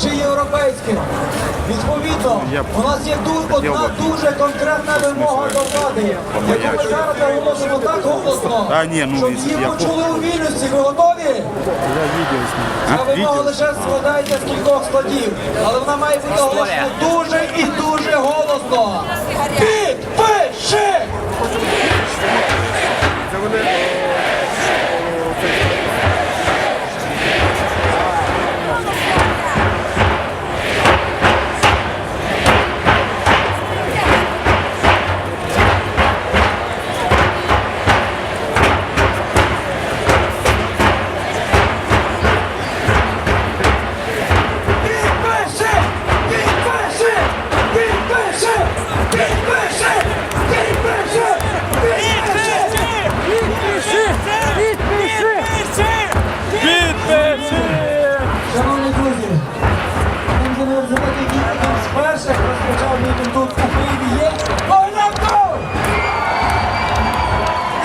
чи європейським. Відповідно, Я у нас є ду- одна би дуже конкретна вимога до влади, яку ми зараз оголосимо так голосно, ну, щоб її я почули у вільності. Ви готові? Ця вимога лише складається з кількох складів, але вона має бути оголошена дуже і дуже голосно.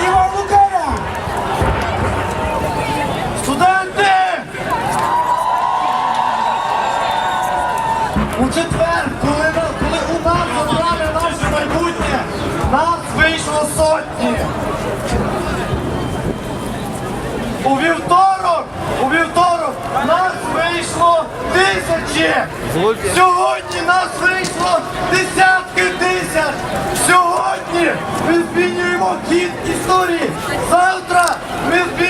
Іван Луканя! Студенти! У четвер, коли, у нас забрали наше майбутнє, нас вийшло сотні. У вівторок, вийшло тисячі. Сьогодні нас вийшло десятки тисяч. Сьогодні ми змінюємо хід історії. Завтра ми змінюємо.